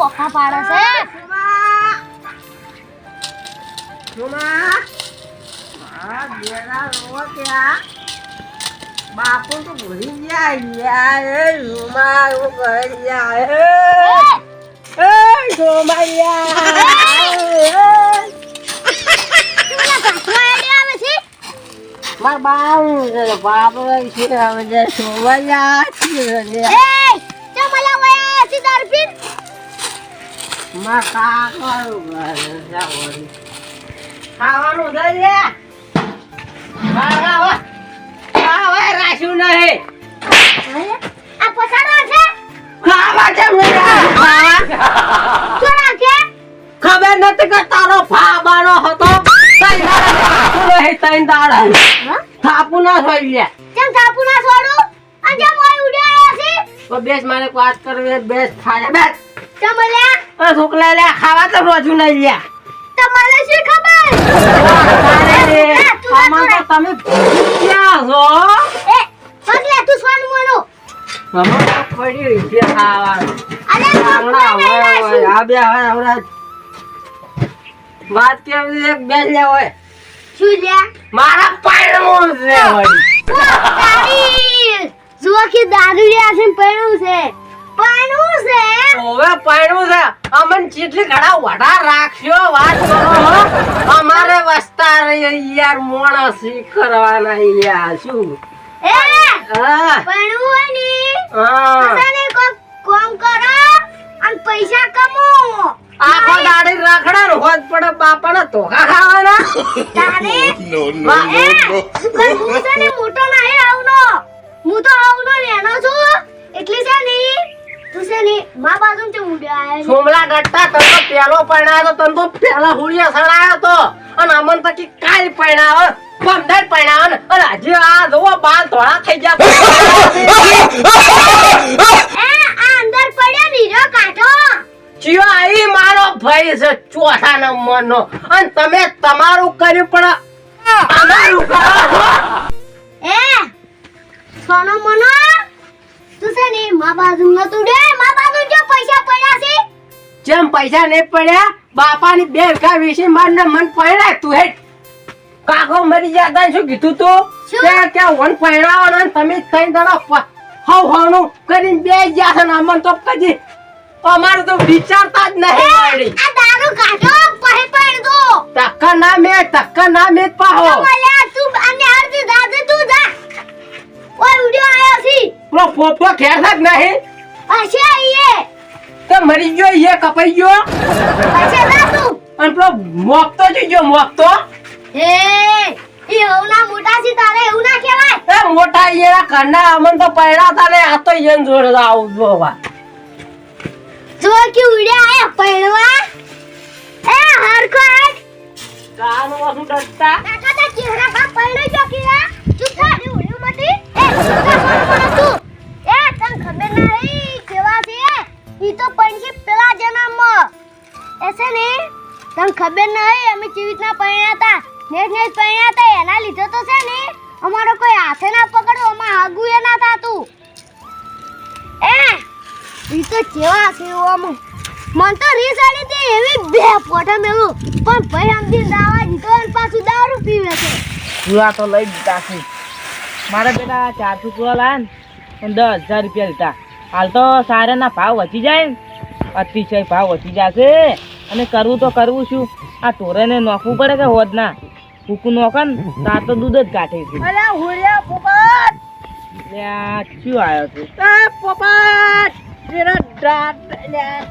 બોખા પાડે છે? બાપુ તો ભૂલી ગયા યાર રૂમા એવું કરે બાપુ બાપુ ખાવાનું રાખ્યું નહીં આ પસાડો છે ખાવા છે ખાવા શું ખબર નથી કે તારો ફાબાનો હતો તઈ દાડા. થાપુ નહીં તઈ દાડા થાપુ ના થઈ લે. થાપુ ના છોડું ઉડ્યા છે બેસ મારે વાત કરવી બેસ થાય. બેસ. છોકરા લે ખાવા તો રોજુ નહીં લે. તમારે શું ખબર? તારે રે, હા, તું આમાં તો તમે ભૂલી છો. એ પગલે તું સોનું મોનું. આમાં પડી છે ખાવાનું. અરે હમણાં હવે હવે આ બે હવે હમણાં વાત કેવી છે? બેસ લે હોય. શું લ્યા મારા પાયણું છે હોય. જુઓ કે દારૂ છે પૈણું છે. પૈણું છે? હવે પાયણું છે. અમન ચીટલી ઘણા વડા રાખશો વાત કરો અમારે વસ્તા યાર મોણસ કરવાના યાર શું? એ હા. હોય ને? હા. બધાને કોક કોમ કરો અને પૈસા કમાવો. આખો દાડી રાખડા પડે બાપાના ધોકા ખાવાના. તારે. પણ હું મોટો નહીં આવનો હું તો આવનો લેનો છું. એટલે છે ને તું છે ને મા બાજુ તે ઉડ્યા આયા સોમલા ડટ્ટા તને તો પેલો પરણાયો તો તને તો પેલા હુડિયા સડાયો તો. અને અમન તો કાલ પરણાવો પમદાર પરણાવો ને. અને હજી આ જોવો બાલ ધોળા થઈ ગયા. એ આ અંદર પડ્યો નીરો કાઢો. ચિયો આઈ મારો ભાઈ છે ચોથા નંબરનો. અને તમે તમારું કર્યું પણ અમારું કરો. એ સોનો મોનો? તું છે ને મા બાજુ નતું ડે મા બાજુ જો પૈસા પડ્યા છે? જેમ પૈસા ને પડ્યા બાપાની બે વીઘા વીસી મારને મન પડ્યા તું હેઠ. કાકો મરી જાતા શું કીધું તું? કે કે વન પહેરાવાનો ને તમે થઈ દડા હવ હવનું કરીને બે ગયા છે ને અમન તો કદી અમારે તો વિચારતા જ નહીં આ દારૂ કાઢો પહે પડ દો. ટક્કર ના મે ટક્કર ના મે પાહો. તું અને અર્ધ દાદે તું જા. ઓય ઉડ્યો આયો છે. પેલો પોપો ઘેર થાક નહીં. હશે આઈએ. તે મરી ગયો એ કપાઈ ગયો. હશે ના તું. અને પેલો મોકતો જ ગયો મોકતો હે ઈ હવના મોટા છે તારે એવું ના કહેવાય. એ મોટા એના કરના અમન તો પહેરા તા આ તો એન જોડે આવું જોવા જો કે ઉડ્યા આયા પહેરવા. એ હરખો આજ કાનો વાસુ ડરતા કાકા તા ચહેરા કા પહેરો જો કીરા ચૂપ થા રે ઉડ્યો મતી એ એ ખબર ના હઈ કેવા છે? તો પંછી પેલા જન્મમાં. છે ને ખબર ના અમે કેવી રીતના પરણ્યા હતા? ને જ ને પરણ્યા હતા, એના લીધે તો છે ને, અમારો કોઈ હાથે ના પકડો અમાર એ ના થાતું. એ, ઈ તો કેવા મન તો રીસ આલી તે એવી બે પોઠા મેલું. પણ ભાઈ દીધો અને પાછું દારૂ પીવે છે. પૂરા તો લઈ દીધા છે મારા બેટા ચારસો પૂરા લાયા ને દસ હજાર રૂપિયા લીધા. હાલ તો સારાના ભાવ વધી જાય ને. અતિશય ભાવ વધી જશે. અને કરવું તો કરવું શું આ ટોરેને નોખવું પડે કે હોદ ના ફૂકું નોખે ને તાર તો દૂધ જ કાઢે છે. અલ્યા હુરિયા પોપટ! એટલે શું આવ્યો છે? એ પોપટ! તેરા દાંત અલ્યા.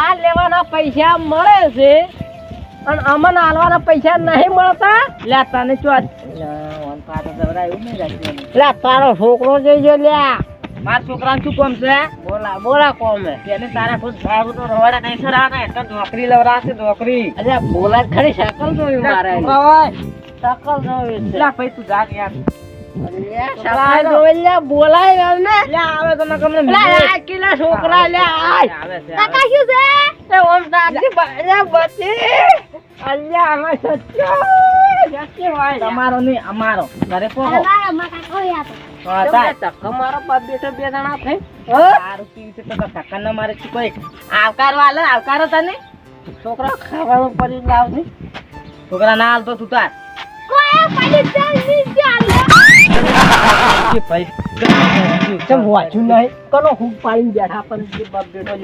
અરે, લેવાના પૈસા મળે છે. અને અમન આલવાના પૈસા નહીં મળતા? લે તને ચો વન પાટો દવડાયું નહીં રાખ્યું લે તારો છોકરો જઈ લ્યા મારા છોકરાને શું કોમ છે? બોલા બોલા કોમે તેને તારા ખુદ સારું તો રવાડા નહીં સર ને તો નોકરી લવરાશે નોકરી. અરે બોલા ખરી શકલ જોયું મારે. છોકરા શકલ જોયું છે. લા ભાઈ તું જા યાર. આવે છોકરા લે આવે છે અલ્યા અમે સચ્ચો તમારો નહીં અમારો. ઘરે પોહો અમારા માં કાકા હોય તો. હા, તાય. બાપ બેટો બે જણા થઈ? તારું પીવું છે તો તાર કાકાને મારે શું કોઈ. આવકાર વાલે આવકાર તને? છોકરા ખાવાનું પડી લાવજે છોકરા ના હાલતો તું તાર. કે ભાઈ ચમ વાંચ્યું નહીં? કનો ખૂબ પાડીને બેઠા પણ જે બાપ બેટો?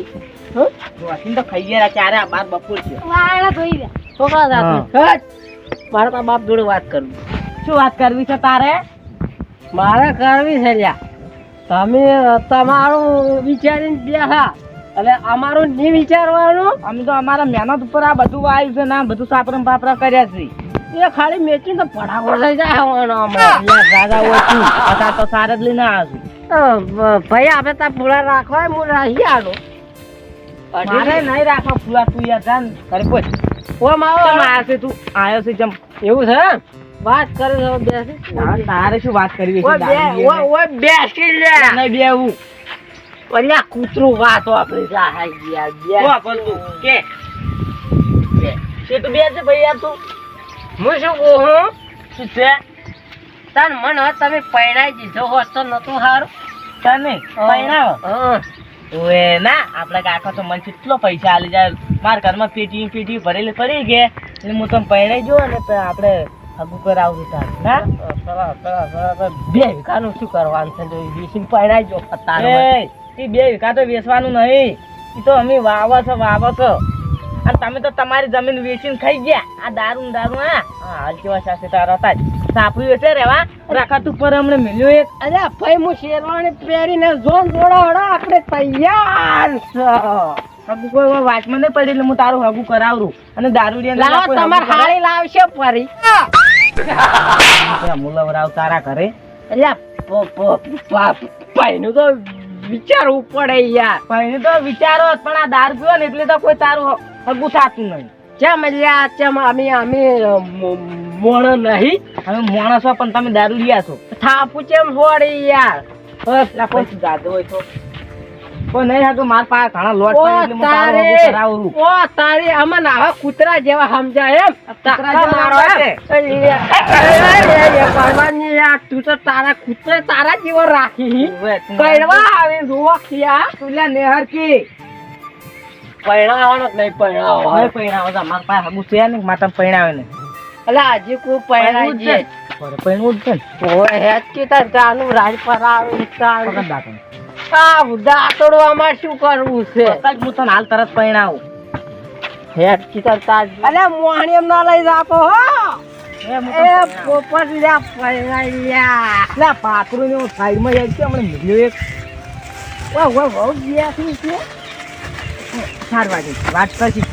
તો ખાઈ ગયા ચારે આ બાર બપોર છે. વાળા ધોઈ ગયા છોકરા સાથે હટ. મારે તારા બાપ જોડે વાત કરવી. શું વાત કરવી છે તારે? મારે કરવી છે લ્યા. તમે તમારું વિચારીને બેઠા એટલે અમારું નહીં વિચારવાનું? અમે તો અમારા મહેનત ઉપર આ બધું આવ્યું છે ને બધું સાપરા બાપરા કર્યા છે. એ ખાલી મેચિંગ તો પડાકો થઈ જાય. દાદા હોય તું તો સાર જ લઈને આવ્યો ભાઈ આપણે ત્યાં પૂરા રાખવા હું રાખી આલો. મારે નહીં રાખવા ફુલા તું યાર જાન. ઘરે પોચ ઓ માવો આવ્યો છે તું? આવ્યો છે જમ એવું છે વાત કરે છે બેસી. તારે શું વાત કરવી છે? ઓ ઓય બેસી લે. નહીં બેવું. ઓલા કૂતરું વાતો આપણે જાય ગયા બે ઓ તું કે? કે તું બેસે ભાઈ યાર તું. હું શું કહું શું છે? તન મન હોત તમે પૈણાઈ દીધો હોત તો નતું સારું તને પૈણાવો હા. ઓએ ના આપણા કાકા તો મને કેટલો પૈસા આલી જાય મારા ઘરમાં પેટી પેટી ભરેલી પડી ગઈ એટલે હું તમે પૈણાઈ જો ને તો આપણે હગું કરાવું તાર ના. બે વીઘાનું શું કરવાનું છે? જો વીસીને પૈણાઈ જો પત્તાનો એ બે કા તો વેચવાનું નહીં. એ તો અમે વાવો છો વાવો છો. અને તમે તો તમારી જમીન વેચીને ખાઈ ગયા. આ દારૂ દારૂ હા. હાલ કેવા સાથે તારા હતા સાપડી વેચે રેવા રાખાતું પર અમને મળ્યો એક. અરે ભાઈ હું શેરવાણી પહેરીને જોન જોડો હડો આપણે તૈયાર હગુ કોઈ વાર નહીં પડી એટલે હું તારું હગુ કરાવરું. અને દારૂ લાવો તમારે હાળી લાવશે ફરી. મુલવરાવ તારા ઘરે? અલ્યા પ- પ- પ- ભાઈનું તો વિચારવું પડે યાર. પણ તો વિચારો જ, પણ આ દારૂ પીવો ને એટલે તો કોઈ તારું હગું થતું નહીં. ચમ અલ્યા ચમ અમે અમે મોણ નહીં અમે માણસો પણ તમે દારૂ લ્યા છો. થાપુ ચમ છોડી યાર? એટલે પછી જાદો હોય તો. કોઈ નહીં હતું મારા પાસે ઘણા લોટ ઓ પડે એટલે હું તારું હગું તારે ઓ તારે અમને આવા કૂતરા જેવા સમજાય એમ? કૂતરા મારો ભગવાનની યાર, તું તો તારા કૂતરા તારા જેવો રાખી. કડવા આવે જોવા ખિયા. તું નેહર કી પૈણાવાનો જ નહીં પૈણાવો હવે પૈણાવો જા, મારા પાસે હગું છે ને માતા પૈણાવે ને એટલે આજે કોઈ પૈણાઈ છે. બરે પૈણવું જ છે ને. ઓય તાર રાજ પર આવે તાર પકડ આ દાંતડું અમારે શું કરવું છે? હું તને હાલ તરત હેચકી તાર તાર અલે મોહણી એમ ના લઈ જાતો હો. એ. પોપટ લ્યા લ્યા. લે, આ ને સાઈડમાં જાય છે હમણાં મળ્યો એક. વાહ વાહ વાહ ગયા છે ચાર વાગે વાત કરશી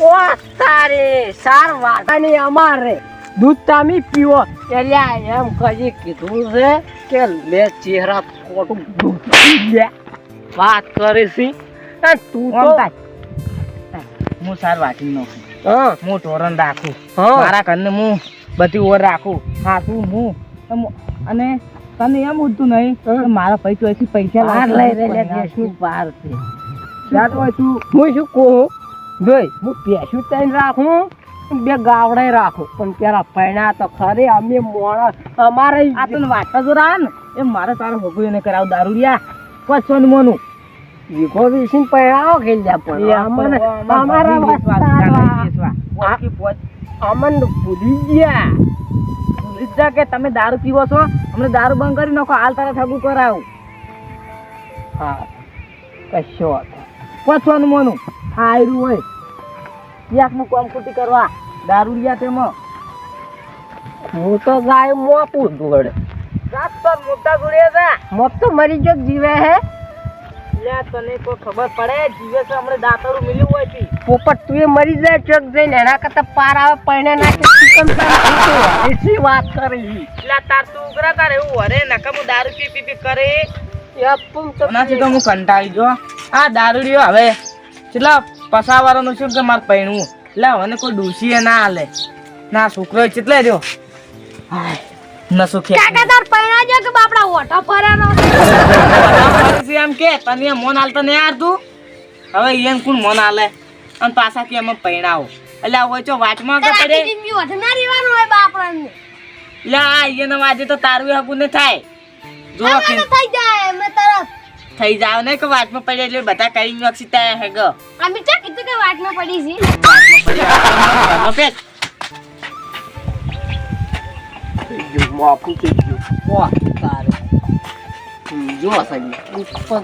ઓ તારે સાર વાટાની અમારે. દૂધ તામી પીવો. એટલે એમ કજી કીધું છે કે લે ચહેરા ખોટું દૂધ વાત કરે છે. તું તો હું સાર વાટી નાખું હું. ટોરન રાખું. હા. મારા ઘરને હું બધી ઓર રાખું. ખાતું હું. અને તને એમ ઉઠતું નહીં મારા પૈસા પૈસા લઈ રહ્યા બહાર છે જાત હોય તું હું શું કહું? જોઈ હું પેશું તઈને રાખું બે ગાવડે રાખું. પણ પેલા પૈણા તો ખરે અમે મોણા અમારે આ તને જો એ મારે તારો એને કરાવ દારૂડિયા પછોન મોનું. વીઘો વીસીને પૈણાઓ ખેલ્યા પણ. અમને અમારા ભૂલી ગયા. ભૂલી કે તમે દારૂ પીવો છો? અમને દારૂ બંધ કરી નાખો હાલ તારા ઠગું કરાવું. હા. કશો વાંધો પછવાનું મોનું. હાયરું હોય. યાકનું કામ ખોટી કરવા. દારૂ લ્યા તેમાં. હું તો ગાય રાત પર મોટા મોત તો મરી જો જીવે હે. તને કોઈ ખબર પડે? જીવે તો હમણાં દાતરું મિલ્યું હોયથી પોપટ તું એ મરી જાય ચોક જઈને. એના કરતા પાર આવે પૈણે નાખે ચિકન એસી વાત કરી. એટલે તાર તું ઉઘરા તાર એવું હું દારૂ પી પી કરે. યપુમ તો હું કંટાળી ગયો. આ દારૂડિયો હવે. કેટલા પસાવાળાનું શું કે મારે પૈણવું એટલે હવે કોઈ ડૂસી ના હાલે. ના છોકરો ચેટલે રહ્યો. હાય, નસો ખેંચ કાકા તાર પૈણા દે કે બાપડા ઓટો ફરેનો એમ કે તને એમ મોન હાલતો નહીં હારતું હવે એને કોણ મોન હાલે? અને પાછા કે એમાં પૈણાવો એટલે હોય કે પડે ના રહેવાનું હોય બાપડાને. લે એને વાજે તો તારું હકું ને થાય. જો થઈ જાય મે તરત. થઈ જાવ ને કે વાટમાં પડે એટલે બધા કરી નોક્ષી ત્યાં હે ગો. અમે ચા કીધું કે વાટમાં પડી છે? વાટમાં પડે ગયું, માફું થઈ ગયું. વાહ, તારે. જો સાહેબ. ઉપર